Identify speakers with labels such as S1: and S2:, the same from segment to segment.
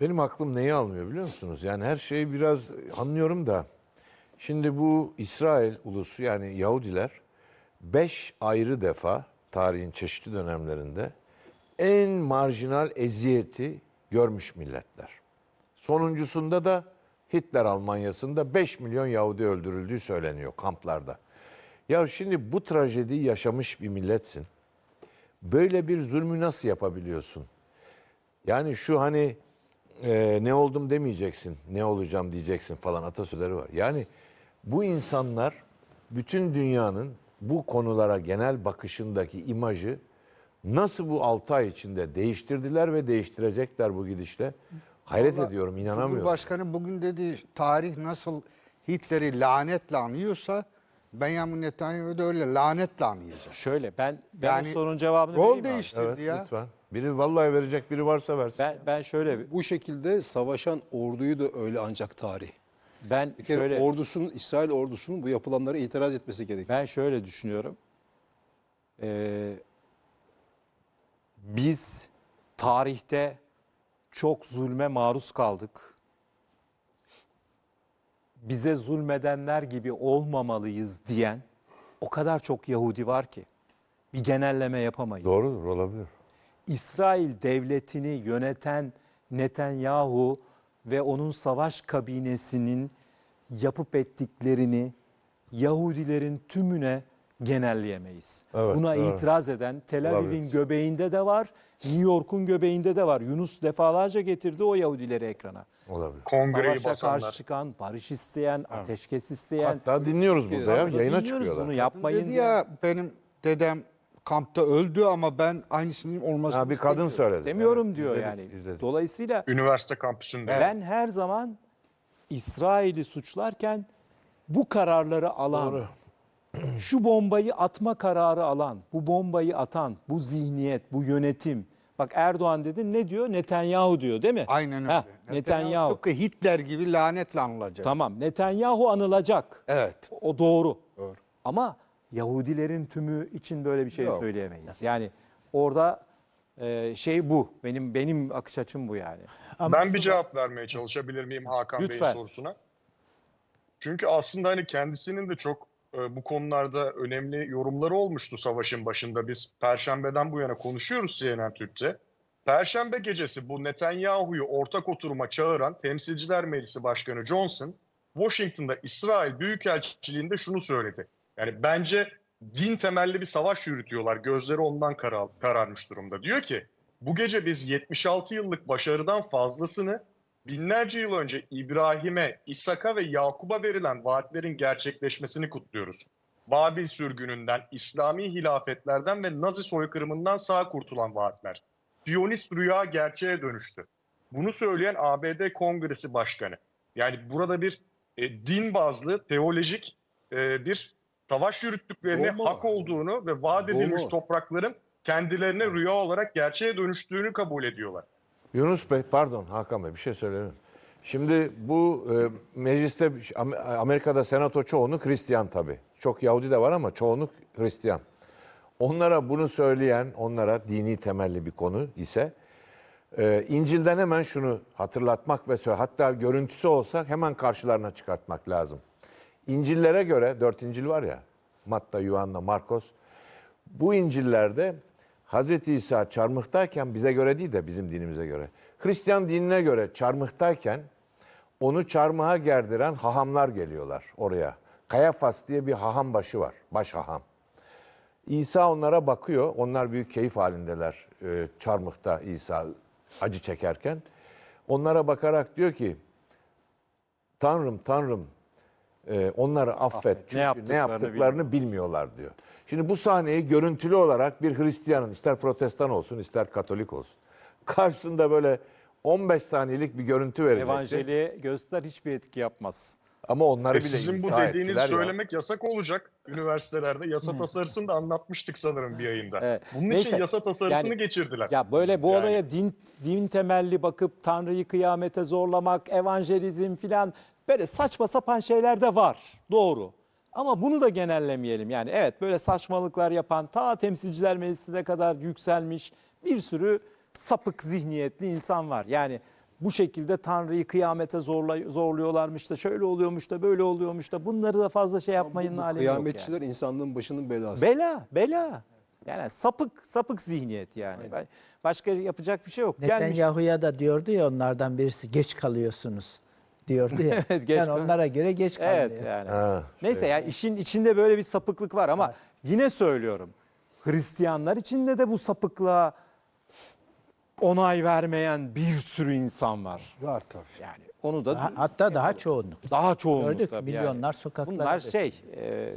S1: Benim aklım neyi almıyor biliyor musunuz? Yani her şeyi biraz anlıyorum da. Şimdi bu İsrail ulusu yani Yahudiler beş ayrı defa tarihin çeşitli dönemlerinde en marjinal eziyeti görmüş milletler. Sonuncusunda da Hitler Almanyası'nda 5 milyon Yahudi öldürüldüğü söyleniyor kamplarda. Ya şimdi bu trajediyi yaşamış bir milletsin. Böyle bir zulmü nasıl yapabiliyorsun? Yani şu hani e, ne oldum demeyeceksin, ne olacağım diyeceksin falan atasözleri var. Yani bu insanlar bütün dünyanın bu konulara genel bakışındaki imajı nasıl bu 6 ay içinde değiştirdiler ve değiştirecekler bu gidişle. Hayret
S2: Vallahi
S1: ediyorum, inanamıyorum.
S2: Cumhurbaşkanı bugün dediği tarih nasıl Hitler'i lanetle anıyorsa Benjamin Netanyahu da öyle lanetle anlayacak.
S3: Şöyle ben ben
S2: Yani
S3: bu sorunun cevabını
S2: Rol
S3: vereyim abi.
S2: değiştirdi
S1: Evet
S2: ya.
S1: lütfen. Biri vallahi verecek, biri varsa versin.
S3: Ben ben şöyle
S4: Bu şekilde savaşan orduyu da öyle ancak tarih.
S3: ben
S4: Bir kere
S3: şöyle
S4: ordusunun, İsrail ordusunun bu yapılanlara itiraz etmesi gerekiyor.
S3: ben şöyle düşünüyorum. Ee, biz tarihte çok zulme maruz kaldık. Bize zulmedenler gibi olmamalıyız diyen o kadar çok Yahudi var ki bir genelleme yapamayız.
S1: Doğrudur, olabilir.
S3: İsrail devletini yöneten Netanyahu ve onun savaş kabinesinin yapıp ettiklerini Yahudilerin tümüne genelleyemeyiz.
S1: Evet,
S3: Buna
S1: doğru.
S3: itiraz eden Tel Aviv'in göbeğinde de var, New York'un göbeğinde de var. Yunus defalarca getirdi o Yahudileri ekrana.
S1: Olabilir.
S5: Kongreyi
S3: Savaşa
S5: basanlar.
S3: karşı çıkan, barış isteyen, ateşkes isteyen.
S1: Hatta dinliyoruz burada ya, yayına
S3: dinliyoruz
S1: çıkıyorlar.
S3: Bunu yapmayın
S2: Dedi
S3: diye.
S2: ya benim dedem kampta öldü ama ben aynısının olmasını
S1: Ha, bir kadın söyledi.
S3: Demiyorum
S1: Evet,
S3: diyor
S1: izledik,
S3: yani.
S1: izledik.
S3: Dolayısıyla
S5: Üniversite kampüsünde.
S3: Ben her zaman İsrail'i suçlarken bu kararları alan, şu bombayı atma kararı alan, bu bombayı atan, bu zihniyet, bu yönetim. Bak Erdoğan dedi ne diyor? Netanyahu diyor değil mi?
S2: Aynen öyle.
S3: Ha, Netanyahu.
S2: Tıpkı Hitler gibi lanetle anılacak.
S3: Tamam Netanyahu anılacak.
S2: Evet.
S3: O doğru.
S2: Doğru.
S3: Ama Yahudilerin tümü için böyle bir şey
S2: Yok.
S3: söyleyemeyiz. Yani orada e, şey bu. Benim benim akış açım bu yani.
S5: Ben bir cevap vermeye çalışabilir miyim Hakan
S3: Lütfen.
S5: Bey'in sorusuna? Çünkü aslında hani kendisinin de çok e, bu konularda önemli yorumları olmuştu savaşın başında. Biz Perşembe'den bu yana konuşuyoruz CNN Türk'te. Perşembe gecesi bu Netanyahu'yu ortak oturuma çağıran Temsilciler Meclisi Başkanı Johnson, Washington'da İsrail Büyükelçiliğinde şunu söyledi. Yani bence din temelli bir savaş yürütüyorlar. Gözleri ondan karar, kararmış durumda. Diyor ki bu gece biz 76 yıllık başarıdan fazlasını binlerce yıl önce İbrahim'e, İshak'a ve Yakub'a verilen vaatlerin gerçekleşmesini kutluyoruz. Babil sürgününden, İslami hilafetlerden ve Nazi soykırımından sağ kurtulan vaatler. Siyonist rüya gerçeğe dönüştü. Bunu söyleyen ABD Kongresi Başkanı. Yani burada bir e, din bazlı, teolojik e, bir savaş yürüttüklerini,
S4: Doğru
S5: hak olduğunu ve vaat
S4: Doğru
S5: edilmiş
S4: mu?
S5: toprakların kendilerine rüya olarak gerçeğe dönüştüğünü kabul ediyorlar.
S1: Yunus Bey, pardon Hakan Bey bir şey söyleyelim. Şimdi bu e, mecliste Am- Amerika'da senato çoğunluk Hristiyan tabii. Çok Yahudi de var ama çoğunluk Hristiyan. Onlara bunu söyleyen, onlara dini temelli bir konu ise e, İncil'den hemen şunu hatırlatmak ve söyle, hatta görüntüsü olsa hemen karşılarına çıkartmak lazım. İncil'lere göre, dört İncil var ya, Matta, Yuhanna, Markos, bu İncil'lerde Hz. İsa çarmıhtayken bize göre değil de bizim dinimize göre. Hristiyan dinine göre çarmıhtayken onu çarmıha gerdiren hahamlar geliyorlar oraya. Kayafas diye bir haham başı var, baş haham. İsa onlara bakıyor, onlar büyük keyif halindeler e, çarmıhta İsa acı çekerken. Onlara bakarak diyor ki, Tanrım, Tanrım e, onları affet. Çünkü ne
S3: yaptıklarını
S1: yaptıklarını, bilmiyorlar diyor. Şimdi bu sahneyi görüntülü olarak bir Hristiyanın ister protestan olsun ister katolik olsun. Karşısında böyle 15 saniyelik bir görüntü verecekti.
S3: Evanjeliğe göster hiçbir etki yapmaz.
S1: Ama onları
S5: E
S1: bile
S5: sizin bu
S1: İsa
S5: dediğinizi
S1: etkiler ya.
S5: söylemek yasak olacak üniversitelerde. Yasa tasarısını da anlatmıştık sanırım bir yayında.
S3: Evet.
S5: Bunun
S3: Neyse,
S5: için yasa tasarısını
S3: yani-
S5: geçirdiler.
S3: Ya böyle bu
S5: Yani-
S3: olaya din din temelli bakıp Tanrı'yı kıyamete zorlamak, evangelizm filan böyle saçma sapan şeyler de var. Doğru. Ama bunu da genellemeyelim. Yani evet böyle saçmalıklar yapan ta temsilciler meclisine kadar yükselmiş bir sürü sapık zihniyetli insan var. Yani bu şekilde Tanrı'yı kıyamete zorla, zorluyorlarmış da şöyle oluyormuş da böyle oluyormuş da bunları da fazla şey yapmayın
S4: Bu
S3: alemi yok yani.
S4: kıyametçiler insanlığın başının belası.
S3: Bela, bela. Yani sapık, sapık zihniyet yani. Ben- Başka yapacak bir şey yok. Gelmiş.
S6: Netanyahu'ya da diyordu ya onlardan birisi geç kalıyorsunuz diyordu ya.
S3: Evet, geç
S6: yani
S3: kal-
S6: onlara göre geç kalıyor.
S3: Evet yani.
S1: Ha,
S3: Neyse yani işin içinde böyle bir sapıklık var ama yine söylüyorum. Hristiyanlar içinde de bu sapıklığa onay vermeyen bir sürü insan var.
S2: Var tabii.
S3: Yani onu da
S6: Ha- Hatta daha çoğunluk.
S3: daha çoğunluk
S6: Gördük,
S3: tabii
S6: milyonlar
S3: yani.
S6: sokaklarda
S3: Bunlar şey e,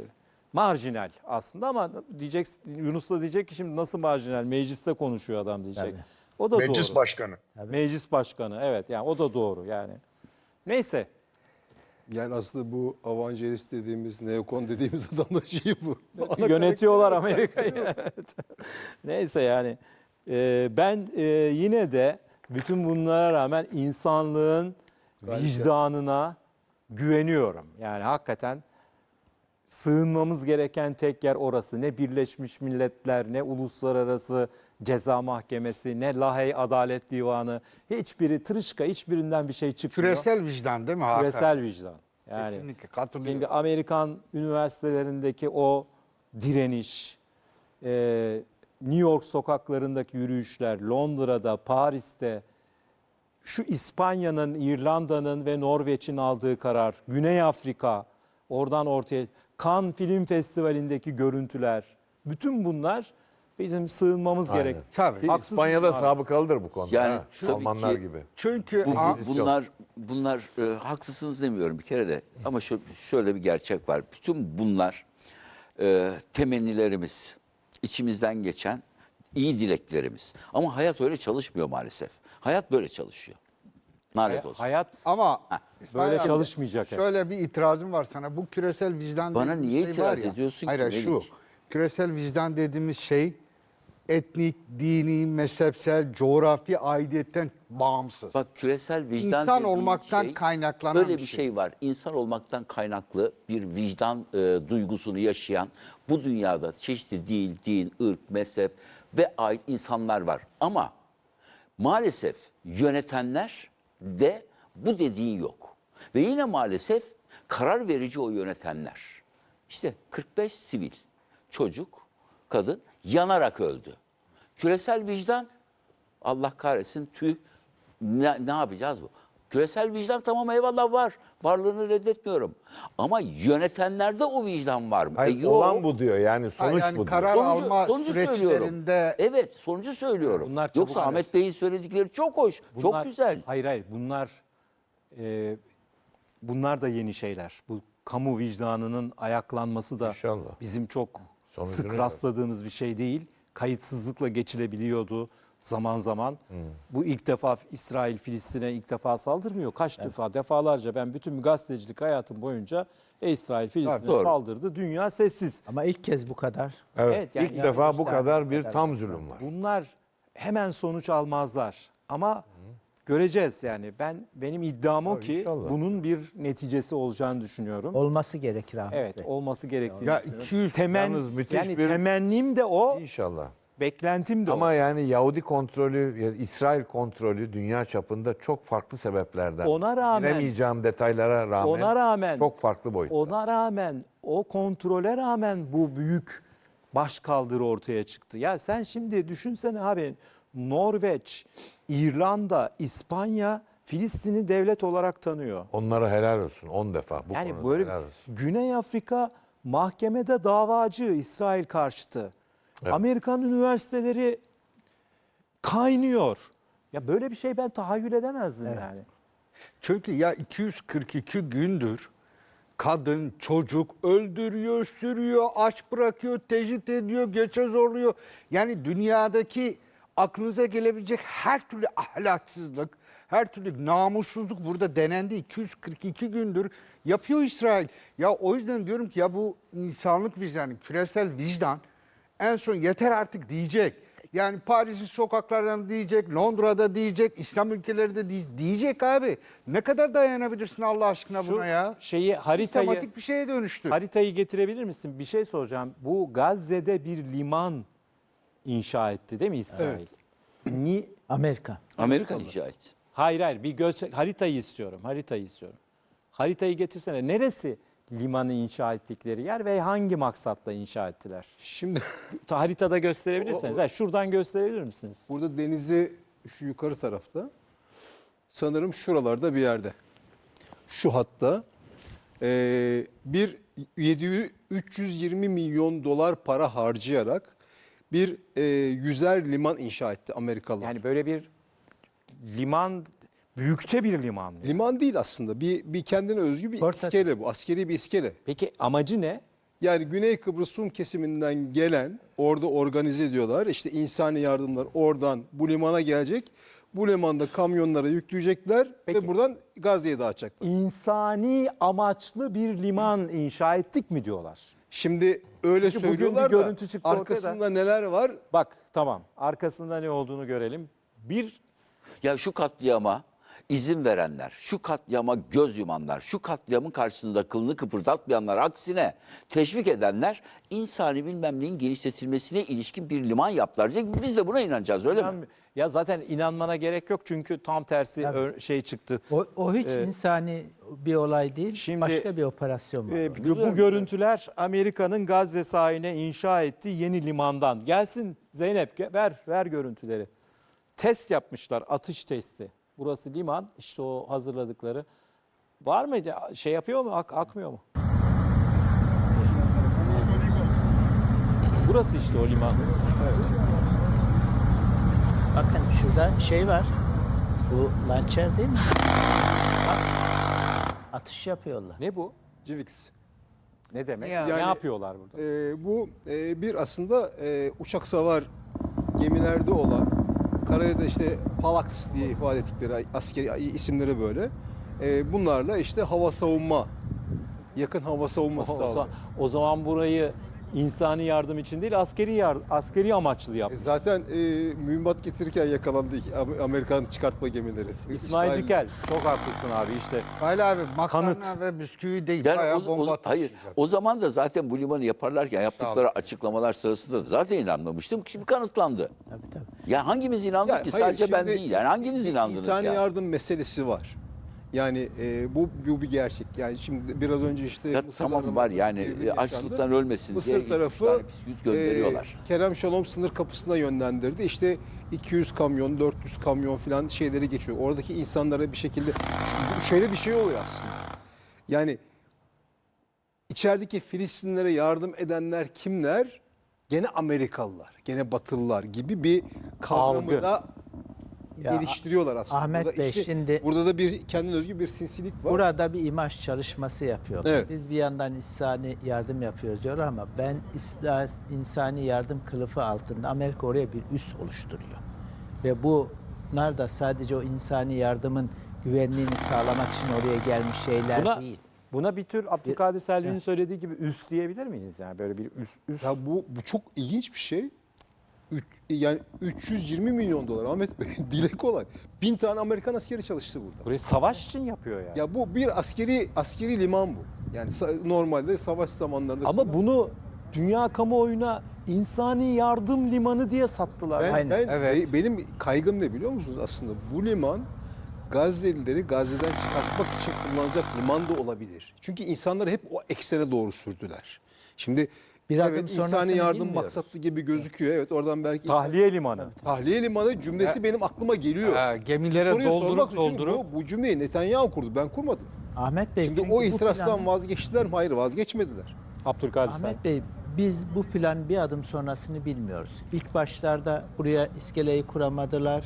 S3: marjinal aslında ama diyecek Yunus da diyecek ki şimdi nasıl marjinal mecliste konuşuyor adam diyecek.
S6: Tabii.
S3: O da
S5: Meclis
S3: doğru.
S5: başkanı.
S3: Meclis başkanı evet yani o da doğru yani. Neyse
S4: Yani aslında bu avangelist dediğimiz, neokon dediğimiz adam da şey bu.
S3: Yönetiyorlar Amerika'yı. Evet. Neyse yani e, ben e, yine de bütün bunlara rağmen insanlığın vicdanına güveniyorum. Yani hakikaten sığınmamız gereken tek yer orası. Ne Birleşmiş Milletler, ne Uluslararası Ceza Mahkemesi, ne Lahey Adalet Divanı. Hiçbiri tırışka, hiçbirinden bir şey çıkmıyor.
S2: Küresel vicdan değil mi Hakan?
S3: Küresel vicdan. Yani
S2: Kesinlikle katılıyorum.
S3: Şimdi Amerikan üniversitelerindeki o direniş, e, New York sokaklarındaki yürüyüşler, Londra'da, Paris'te, şu İspanya'nın, İrlanda'nın ve Norveç'in aldığı karar, Güney Afrika, oradan ortaya, Cannes Film Festivali'ndeki görüntüler, bütün bunlar bizim sığınmamız
S1: Aynen.
S3: gerek.
S2: Tabii.
S3: Haksız
S1: İspanya'da sabıkalıdır bu konuda.
S7: Yani
S1: ha.
S7: tabii
S1: Almanlar
S7: ki-
S1: gibi.
S2: Çünkü
S7: Bu, bunlar bunlar e, haksızsınız demiyorum bir kere de ama şu, şöyle bir gerçek var. Bütün bunlar e, temennilerimiz, içimizden geçen iyi dileklerimiz. Ama hayat öyle çalışmıyor maalesef. Hayat böyle çalışıyor. Lanet olsun.
S3: Hayat
S2: ama
S3: böyle
S2: Hayır,
S3: çalışmayacak.
S2: Şöyle bir itirazım var sana. Bu küresel vicdan
S7: Bana
S2: dediğimiz
S7: niye
S2: şey
S7: itiraz
S2: var ya.
S7: ediyorsun ki
S2: Hayır şu. Küresel vicdan dediğimiz şey etnik, dini, mezhepsel, coğrafi aidiyetten bağımsız.
S7: Bak küresel vicdan
S2: İnsan olmaktan
S7: şey,
S2: kaynaklanan
S7: böyle
S2: bir şey.
S7: şey var. İnsan olmaktan kaynaklı bir vicdan e, duygusunu yaşayan bu dünyada çeşitli dil, din, ırk, mezhep ve ait insanlar var. Ama maalesef yönetenler de bu dediğin yok. Ve yine maalesef karar verici o yönetenler. İşte 45 sivil çocuk, kadın yanarak öldü. Küresel vicdan Allah kahretsin tüh ne, ne yapacağız bu? Küresel vicdan tamam eyvallah var. Varlığını reddetmiyorum. Ama yönetenlerde o vicdan var mı?
S1: Hayır,
S7: E, yok.
S1: olan bu diyor. Yani sonuç
S2: yani
S1: bu diyor.
S2: karar
S7: Sonucu-
S2: alma
S7: sonucu
S2: süreçlerinde
S7: Evet sonucu söylüyorum.
S3: Bunlar
S7: Yoksa
S3: arası.
S7: Ahmet Bey'in söyledikleri çok hoş,
S3: Bunlar-
S7: çok güzel.
S3: Hayır hayır bunlar e, bunlar da yeni şeyler. Bu kamu vicdanının ayaklanması da
S1: İnşallah.
S3: bizim çok
S1: Sonucunu
S3: sık
S1: evet.
S3: rastladığımız bir şey değil. Kayıtsızlıkla geçilebiliyordu zaman zaman. Bu ilk defa İsrail Filistin'e ilk defa saldırmıyor. Kaç defa defalarca ben bütün gazetecilik hayatım boyunca e, İsrail Filistin'e
S7: Doğru.
S3: saldırdı. Dünya sessiz.
S6: Ama ilk kez bu kadar.
S1: Evet,
S3: Evet, yani-
S1: ilk
S3: yani
S1: defa bu kadar bir
S6: kadar
S1: tam zulüm var.
S3: Bunlar hemen sonuç almazlar. Ama göreceğiz yani. Ben benim iddiam o ki
S1: inşallah.
S3: bunun bir neticesi olacağını düşünüyorum.
S6: Olması gerekir Ahmet
S3: Evet,
S6: Bey.
S3: olması gerektiğini
S2: Ya
S3: düşünüyorum.
S2: 200
S3: Temen,
S1: Yalnız müthiş
S3: yani
S1: bir-
S3: temennim de o,
S1: İnşallah.
S3: beklentim de
S1: Ama
S3: o.
S1: yani Yahudi kontrolü, ya İsrail kontrolü dünya çapında çok farklı sebeplerden.
S3: Ona rağmen-
S1: Giremeyeceğim detaylara rağmen.
S3: Ona rağmen
S1: Çok farklı boyutta.
S3: Ona rağmen o kontrole rağmen bu büyük başkaldırı ortaya çıktı. Ya sen şimdi düşünsene abi Norveç, İrlanda, İspanya Filistin'i devlet olarak tanıyor.
S1: Onlara helal olsun 10 defa. Bu
S3: yani
S1: konuda
S3: böyle
S1: helal olsun.
S3: Güney Afrika mahkemede davacı İsrail karşıtı. Amerikan üniversiteleri kaynıyor. Ya böyle bir şey ben tahayyül edemezdim yani.
S2: Çünkü ya 242 gündür kadın, çocuk öldürüyor, sürüyor, aç bırakıyor, tecrit ediyor, geçe zorluyor. Yani dünyadaki aklınıza gelebilecek her türlü ahlaksızlık, her türlü namussuzluk burada denendi. 242 gündür yapıyor İsrail. Ya o yüzden diyorum ki ya bu insanlık vicdanı, küresel vicdan en son yeter artık diyecek. Yani Paris'in sokaklarında diyecek, Londra'da diyecek, İslam ülkeleri de diye- diyecek abi. Ne kadar dayanabilirsin Allah aşkına
S3: Şu
S2: buna ya?
S3: şeyi haritayı
S2: Sistematik bir şeye dönüştü.
S3: Haritayı getirebilir misin? Bir şey soracağım. Bu Gazze'de bir liman inşa etti değil mi İsrail? Ni,
S6: Amerika.
S7: Amerika inşa etti.
S3: Hayır hayır bir göz haritayı istiyorum. Haritayı istiyorum. Haritayı getirsene. Neresi limanı inşa ettikleri yer ve hangi maksatla inşa ettiler?
S4: Şimdi
S3: Ta- Haritada gösterebilirseniz. Ha, şuradan gösterebilir misiniz?
S4: burada denizi şu yukarı tarafta sanırım şuralarda bir yerde. Şu hatta eee, bir 700 320 milyon dolar para harcayarak bir eee, yüzer liman inşa etti Amerikalılar.
S3: Yani böyle bir liman büyükçe bir liman. mı?
S4: Liman değil aslında. Bir, bir kendine özgü bir
S6: Portakal.
S4: iskele bu. Askeri bir iskele.
S3: Peki amacı ne?
S4: Yani Güney Kıbrıs Rum kesiminden gelen orada organize ediyorlar. İşte insani yardımlar oradan bu limana gelecek. Bu limanda kamyonlara yükleyecekler
S3: Peki.
S4: ve buradan Gazze'ye dağıtacaklar.
S3: İnsani amaçlı bir liman inşa ettik mi diyorlar?
S4: Şimdi öyle
S3: Çünkü bugün bir
S4: söylüyorlar da
S3: görüntü çıktı ortaya
S4: arkasında neler var?
S3: Bak tamam arkasında ne olduğunu görelim. Bir
S7: Ya şu katliama izin verenler, şu katliama göz yumanlar, şu katliamın karşısında kılını kıpırdatmayanlar aksine teşvik edenler insani bilmem neyin genişletilmesine ilişkin bir liman yaptılar. Diyecek, Biz de buna inanacağız öyle mi?
S3: ya zaten inanmana gerek yok çünkü tam tersi ö- şey çıktı.
S6: O, o hiç insani bir olay değil.
S3: Şimdi-
S6: başka bir operasyon var.
S3: Ee,
S6: orada.
S3: bu görüntüler Amerika'nın Gazze sahiline inşa ettiği yeni limandan. Gelsin Zeynep ver ver görüntüleri. Test yapmışlar atış testi. Burası liman işte o hazırladıkları. Var mıydı? Şey yapıyor mu? Ak- akmıyor mu? Burası işte o liman.
S6: Bakın şurada şey var. Bu lançer değil mi? Atış yapıyorlar.
S3: Ne bu?
S4: Civix.
S3: Ne demek?
S4: Yani-
S3: ne yapıyorlar burada?
S4: Ee, bu e, bir aslında e, uçak savar gemilerde olan karaya da işte Palax diye ifade ettikleri askeri isimleri böyle. E, bunlarla işte hava savunma yakın hava savunması
S3: O,
S4: sağlıyor.
S3: zaman, o zaman burayı insani yardım için değil askeri yar- askeri amaçlı
S4: E,
S3: yapmış.
S4: Zaten e, mühimmat getirirken yakalandı Amerikan çıkartma gemileri.
S3: İsmail Dikel çok haklısın abi işte.
S2: Hayır abi makarna
S3: Kanıt.
S2: ve bisküvi değil.
S7: Yani
S2: bayağı
S7: o,
S2: bomba
S7: o- hayır, o zaman da zaten bu limanı yaparlarken yaptıkları açıklamalar sırasında da zaten inanmamıştım. Şimdi kanıtlandı.
S6: Tabii tabii.
S7: Ya hangimiz inandık
S4: Ya
S7: ki?
S4: hayır,
S7: Sadece ben değil. Yani hanginiz
S4: bir
S7: inandınız
S4: İnsani
S7: ya?
S4: yardım meselesi var. Yani e, bu, bu bir gerçek. Yani şimdi biraz önce işte
S7: Ya
S4: Mısır
S7: tamam var yani e, açlıktan ölmesin diye
S4: Mısır
S7: üç
S4: tarafı
S7: gönderiyorlar.
S4: e, Kerem Şalom sınır kapısına yönlendirdi. İşte 200 kamyon, 400 kamyon falan şeyleri geçiyor. Oradaki insanlara bir şekilde şöyle bir şey oluyor aslında. Yani içerideki Filistinlere yardım edenler kimler? Gene Amerikalılar, gene Batılılar gibi bir kavramı
S3: Algı.
S4: da
S6: Ya,
S4: geliştiriyorlar aslında.
S6: Ahmet
S4: Burada
S6: Bey, şimdi-
S4: burada da bir kendine özgü bir sinsilik var.
S6: Burada bir imaj çalışması yapıyorlar.
S4: Evet.
S6: Biz bir yandan insani yardım yapıyoruz diyorlar ama ben isla- insani yardım kılıfı altında Amerika oraya bir üs oluşturuyor. Ve bunlar da sadece o insani yardımın güvenliğini sağlamak için oraya gelmiş şeyler
S3: Buna,
S6: değil.
S3: Buna bir tür Abdülkadir Selvi'nin söylediği gibi üst diyebilir miyiz? Yani böyle bir üst. üst.
S4: Ya bu, bu çok ilginç bir şey. Üç- yani 320 milyon dolar Ahmet Bey dile kolay. Bin tane Amerikan askeri çalıştı burada.
S3: Burayı savaş için yapıyor yani.
S4: Ya bu bir askeri askeri liman bu. Yani sa- normalde savaş zamanlarında
S3: Ama bunu dünya kamuoyuna insani yardım limanı diye sattılar.
S4: ben,
S6: Aynen.
S4: ben
S2: Evet.
S4: be- benim kaygım ne biliyor musunuz aslında? Bu liman Gazze'lileri Gazze'den çıkartmak için kullanacak liman da olabilir. Çünkü insanları hep o eksene doğru sürdüler. Şimdi
S6: Bir
S4: evet insani yardım
S6: bilmiyoruz.
S4: maksatlı gibi gözüküyor. Evet oradan belki
S3: Tahliye limanı.
S4: Tahliye limanı cümlesi benim aklıma geliyor.
S2: Ha, gemilere
S4: Soruyu
S2: doldurup
S4: sormak için
S2: doldurup
S4: Bu, bu cümleyi Netanyahu kurdu. Ben kurmadım.
S6: Ahmet Bey
S4: Şimdi o
S6: bu
S4: itirazdan
S6: planı-
S4: vazgeçtiler mi? Hayır vazgeçmediler.
S3: Abdülkadir.
S6: Ahmet Bey biz bu plan bir adım sonrasını bilmiyoruz. İlk başlarda buraya iskeleyi kuramadılar.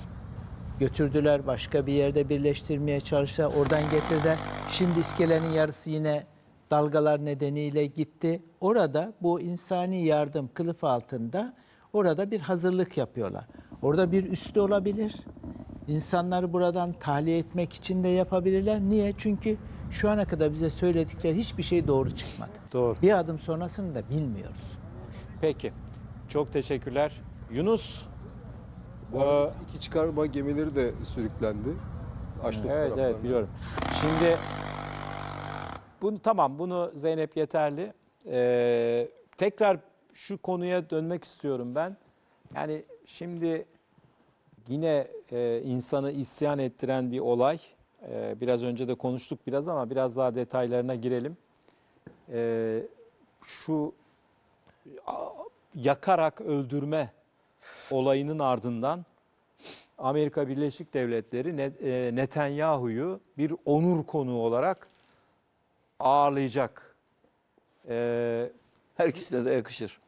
S6: Götürdüler başka bir yerde birleştirmeye çalıştılar. Oradan getirdiler. Şimdi iskelenin yarısı yine dalgalar nedeniyle gitti. Orada bu insani yardım kılıf altında orada bir hazırlık yapıyorlar. Orada bir üstü olabilir. İnsanları buradan tahliye etmek için de yapabilirler. Niye? Çünkü şu ana kadar bize söyledikleri hiçbir şey doğru çıkmadı.
S3: Doğru.
S6: Bir adım sonrasını da bilmiyoruz.
S3: Peki. Çok teşekkürler. Yunus.
S4: Bu arada iki çıkarma gemileri de sürüklendi. Açlık
S3: Evet evet biliyorum. Şimdi bunu tamam bunu Zeynep yeterli. Ee, tekrar şu konuya dönmek istiyorum ben. Yani şimdi yine e, insanı isyan ettiren bir olay. E, biraz önce de konuştuk biraz ama biraz daha detaylarına girelim. E, şu yakarak öldürme olayının ardından Amerika Birleşik Devletleri e, Netanyahu'yu bir onur konuğu olarak ağırlayacak. E,
S7: Her ikisine de yakışır.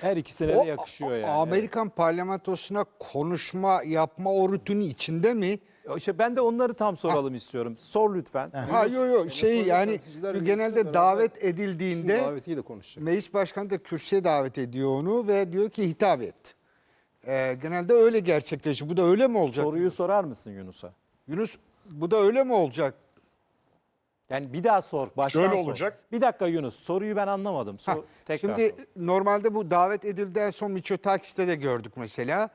S3: her ikisine de
S2: O
S3: yakışıyor
S2: A-
S3: yani.
S2: Amerikan parlamentosuna konuşma yapma o rutini içinde mi?
S3: İşte ben de onları tam soralım istiyorum. Sor lütfen.
S2: Ha yok yok şey yani genelde davet edildiğinde meclis başkanı da kürsüye davet ediyor onu ve diyor ki hitap et. Ee, genelde öyle gerçekleşiyor. Bu da öyle mi olacak?
S3: Soruyu sorar mısın Yunus'a?
S2: Yunus bu da öyle mi olacak?
S3: Yani bir daha sor. Baştan
S5: Şöyle
S3: sor.
S5: olacak.
S3: Bir dakika Yunus. Soruyu ben anlamadım. Sor,
S2: Ha,
S3: tekrar
S2: Şimdi
S3: sor.
S2: normalde bu davet edildi en son Miçotakis'te de gördük mesela.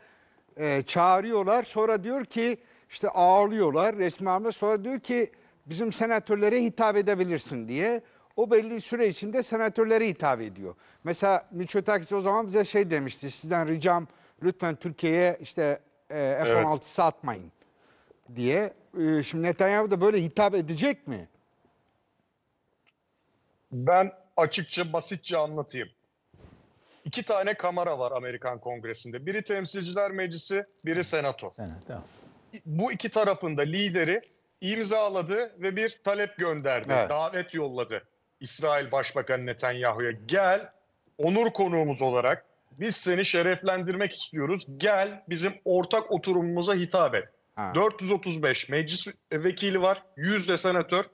S2: Ee, çağırıyorlar sonra diyor ki işte ağırlıyorlar resmi anlamda sonra diyor ki bizim senatörlere hitap edebilirsin diye. O belli süre içinde senatörlere hitap ediyor. Mesela Miçotakis o zaman bize şey demişti sizden ricam lütfen Türkiye'ye işte e, F-16'sı atmayın diye. Ee, şimdi Netanyahu da böyle hitap edecek mi?
S5: Ben açıkça basitçe anlatayım. İki tane kamera var Amerikan Kongresi'nde. Biri Temsilciler Meclisi, biri Senato.
S6: Tamam.
S5: Bu iki tarafın da lideri imzaladı ve bir talep gönderdi.
S2: Evet.
S5: Davet yolladı. İsrail Başbakanı Netanyahu'ya gel onur konuğumuz olarak biz seni şereflendirmek istiyoruz. Gel bizim ortak oturumumuza hitap et.
S2: Ha.
S5: 435 meclis vekili var, 100 de senatör,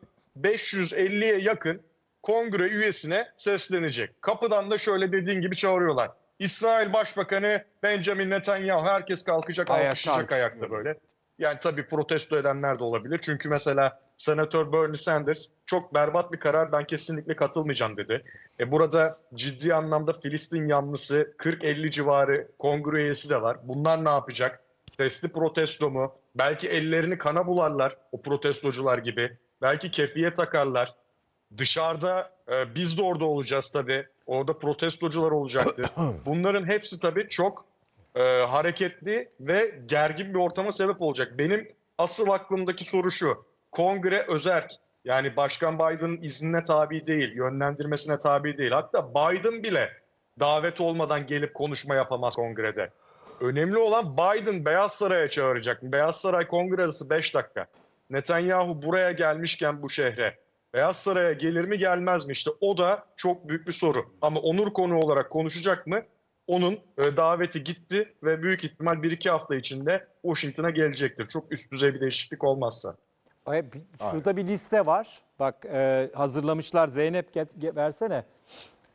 S5: 550'ye yakın kongre üyesine seslenecek. Kapıdan da şöyle dediğin gibi çağırıyorlar. İsrail Başbakanı Benjamin Netanyahu herkes kalkacak
S2: Ayakta
S5: alkışlayacak ayakta böyle. Yani tabii protesto edenler de olabilir. Çünkü mesela Senatör Bernie Sanders çok berbat bir karar ben kesinlikle katılmayacağım dedi. E burada ciddi anlamda Filistin yanlısı 40-50 civarı kongre üyesi de var. Bunlar ne yapacak? Sesli protesto mu? Belki ellerini kana bularlar o protestocular gibi. Belki kefiye takarlar. Dışarıda e, biz de orada olacağız tabii. Orada protestocular olacaktır. Bunların hepsi tabii çok e, hareketli ve gergin bir ortama sebep olacak. Benim asıl aklımdaki soru şu. Kongre özerk. Yani Başkan Biden'ın iznine tabi değil, yönlendirmesine tabi değil. Hatta Biden bile davet olmadan gelip konuşma yapamaz kongrede. Önemli olan Biden Beyaz Saray'a çağıracak. Beyaz Saray kongre arası 5 dakika. Netanyahu buraya gelmişken bu şehre Beyaz Saray'a gelir mi gelmez mi? İşte o da çok büyük bir soru. Ama onur konu olarak konuşacak mı? Onun e, daveti gitti ve büyük ihtimal 1-2 hafta içinde Washington'a gelecektir. Çok üst düzey bir değişiklik olmazsa.
S3: Ay, bir- Şurada bir liste var. Bak e, hazırlamışlar. Zeynep get, versene.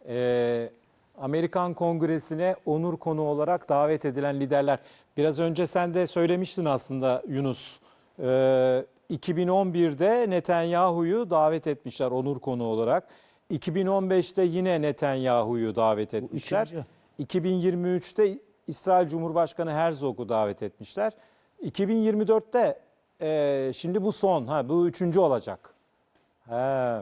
S3: E, Amerikan Kongresi'ne onur konu olarak davet edilen liderler. Biraz önce sen de söylemiştin aslında Yunus. E, 2011'de Netanyahu'yu davet etmişler onur konu olarak. 2015'te yine Netanyahu'yu davet etmişler.
S6: üçüncü.
S3: 2023'te İsrail Cumhurbaşkanı Herzog'u davet etmişler. 2024'te e, şimdi bu son, ha bu üçüncü olacak. He.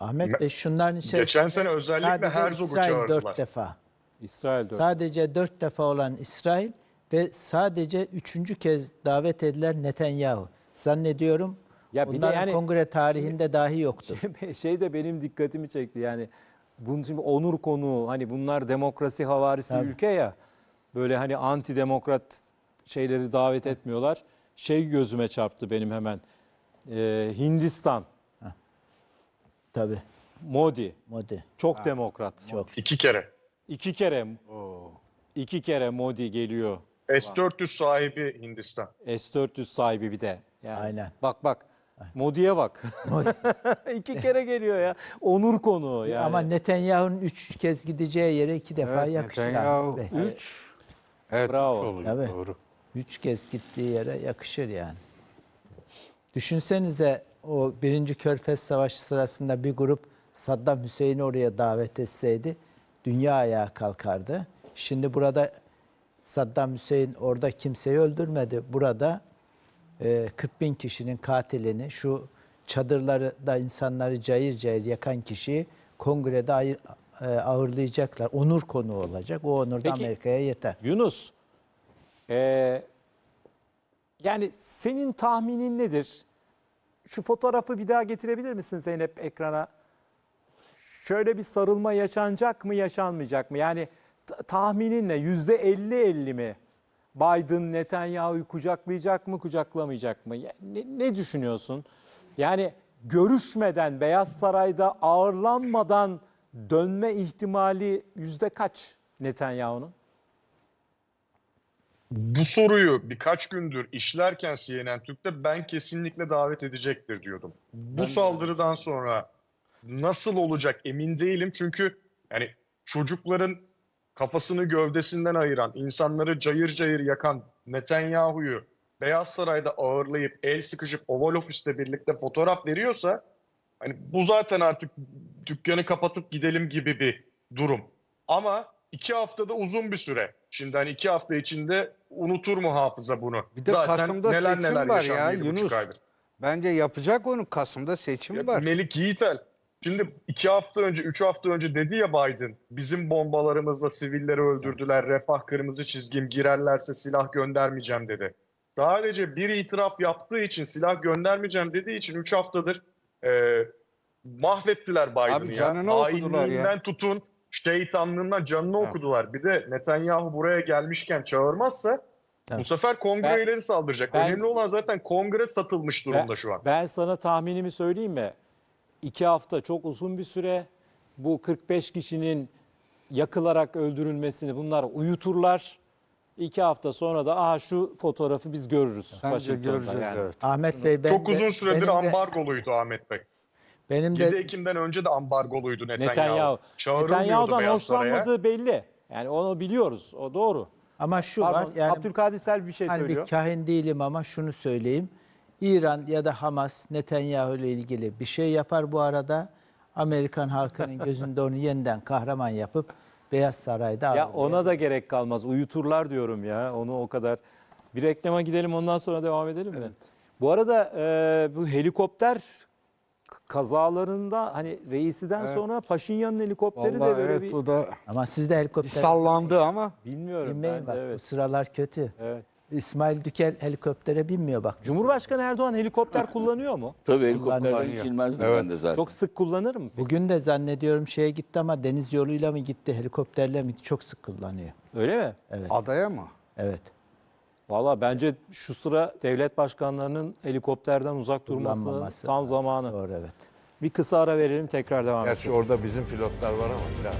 S6: Ahmet Bey şunların içerisinde
S5: Geçen sene özellikle
S6: sadece
S5: Herzog'u
S6: İsrail
S5: çağırdılar.
S6: dört defa.
S3: İsrail dört.
S6: Sadece dört defa olan İsrail ve sadece üçüncü kez davet edilen Netanyahu. Zannediyorum
S3: Ya bir de
S6: bunların
S3: yani-
S6: kongre tarihinde dahi yoktur.
S3: şey de benim dikkatimi çekti yani. Bunun şimdi onur konu hani bunlar demokrasi havarisi
S6: Tabii.
S3: ülke ya. Böyle hani anti demokrat şeyleri davet etmiyorlar. Şey gözüme çarptı benim hemen. Ee, Hindistan,
S6: Tabii.
S3: Modi
S6: Modi.
S3: çok demokrat.
S6: Çok.
S5: İki kere.
S3: İki kere iki kere Modi geliyor.
S5: S-400 sahibi Hindistan.
S3: S-400 sahibi bir de. Yani
S6: Aynen.
S3: Bak bak. Modi'ye bak.
S6: Modi.
S3: iki kere geliyor ya. Onur konu yani.
S6: Ama Netanyahu'nun üç kez gideceği yere iki defa
S2: Evet,
S6: yakışır.
S2: Netanyahu
S6: Bey.
S2: 3. Evet,
S3: Bravo.
S2: üç oluyor,
S6: Tabii.
S2: doğru.
S6: Üç kez gittiği yere yakışır yani. Düşünsenize o birinci Körfez Savaşı sırasında bir grup Saddam Hüseyin'i oraya davet etseydi dünya ayağa kalkardı. Şimdi burada Saddam Hüseyin orada kimseyi öldürmedi. Burada e, 40 bin kişinin katilini, şu çadırları da insanları cayır cayır yakan kişiyi kongrede ayır- e, ağırlayacaklar. Onur konu olacak. O onur da Amerika'ya yeter.
S3: Yunus, eee, Yani senin tahminin nedir? Şu fotoğrafı bir daha getirebilir misin Zeynep ekrana? Şöyle bir sarılma yaşanacak mı, yaşanmayacak mı? Yani tahminin ne? Yüzde 50-50 mi? Biden Netanyahu'yu kucaklayacak mı, kucaklamayacak mı? Ne, ne düşünüyorsun? Yani görüşmeden, Beyaz Saray'da ağırlanmadan dönme ihtimali yüzde kaç Netanyahu'nun?
S5: Bu soruyu birkaç gündür işlerken CNN Türk'te ben kesinlikle davet edecektir diyordum. Bu saldırıdan sonra nasıl olacak emin değilim çünkü yani çocukların kafasını gövdesinden ayıran, insanları cayır cayır yakan Netanyahu'yu Beyaz Saray'da ağırlayıp el sıkışıp Oval Ofis'te birlikte fotoğraf veriyorsa hani bu zaten artık dükkanı kapatıp gidelim gibi bir durum. Ama iki haftada uzun bir süre. Şimdi hani iki hafta içinde unutur mu hafıza bunu?
S2: Bir de
S5: zaten
S2: Kasım'da
S5: neler
S2: seçim
S5: neler
S2: var ya Yunus.
S5: aydır.
S2: Bence yapacak onu. Kasım'da seçim
S5: Ya
S2: var.
S5: Melik Yiğitel. Şimdi iki hafta önce, üç hafta önce dedi ya Biden, bizim bombalarımızla sivilleri öldürdüler, refah kırmızı çizgim, girerlerse silah göndermeyeceğim dedi. Sadece bir itiraf yaptığı için, silah göndermeyeceğim dediği için üç haftadır e, mahvettiler Biden'ı
S2: Abi
S5: ya.
S2: okudular ya.
S5: Hainliğinden tutun, şeytanlığından canını okudular. Bir de Netanyahu buraya gelmişken çağırmazsa bu
S6: Evet.
S5: sefer kongre
S3: Ben-
S5: üyeleri saldıracak.
S3: ben-
S5: Önemli olan zaten kongre satılmış durumda
S3: Ben-
S5: şu an.
S3: Ben sana tahminimi söyleyeyim mi? İki hafta çok uzun bir süre. Bu 45 kişinin yakılarak öldürülmesini bunlar uyuturlar. İki hafta sonra da aha şu fotoğrafı biz görürüz.
S2: Bence
S3: Washington'da
S2: göreceğiz
S3: yani.
S2: evet.
S6: Ahmet Bey ben
S5: Çok
S6: de-
S5: uzun süredir
S6: benim de-
S5: ambargoluydu Ahmet Bey.
S6: Benim
S5: 7
S6: de
S5: Ekim'den önce de ambargoluydu Netanyahu.
S3: Netanyahu.
S5: Çağrılmıyordu
S3: Netanyahu'dan
S5: Beyaz Saray'a.
S3: hoşlanmadığı belli. Yani onu biliyoruz. O doğru.
S6: ama şu
S3: Pardon,
S6: var yani
S3: Abdülkadir Sel bir şey
S6: hani
S3: söylüyor.
S6: bir kahin değilim ama şunu söyleyeyim. İran ya da Hamas Netanyahu ile ilgili bir şey yapar bu arada. Amerikan halkının gözünde onu yeniden kahraman yapıp Beyaz Saray'da
S3: Ya ona da gerek kalmaz. Uyuturlar diyorum ya. Onu o kadar. Bir reklama gidelim ondan sonra devam edelim mi? Bu arada e, bu helikopter kazalarında hani reisiden sonra Paşinyan'ın helikopteri
S2: Vallahi
S3: de böyle
S2: evet
S3: bir
S2: o da
S6: Ama siz de
S2: bir
S6: helikopter
S2: sallandı ama
S3: bilmiyorum
S6: binmeyin
S3: ben de
S6: bak. Bu
S3: evet.
S6: sıralar kötü.
S3: evet.
S6: İsmail Dükel helikoptere binmiyor bak.
S3: Cumhurbaşkanı Erdoğan helikopter kullanıyor mu?
S7: Tabii helikopterden hiç inmezdim
S1: Evet.
S7: ben de zaten.
S3: Çok sık kullanır mı?
S6: Bugün de zannediyorum şeye gitti ama deniz yoluyla mı gitti, helikopterle mi gitti? Çok sık kullanıyor.
S3: Öyle mi?
S2: adaya mı?
S6: Evet.
S3: Valla bence şu sıra devlet başkanlarının helikopterden uzak durması tam
S6: lazım.
S3: zamanı.
S6: Doğru evet.
S3: Bir kısa ara verelim tekrar devam edeceğiz.
S1: Gerçi orada bizim pilotlar var ama biraz.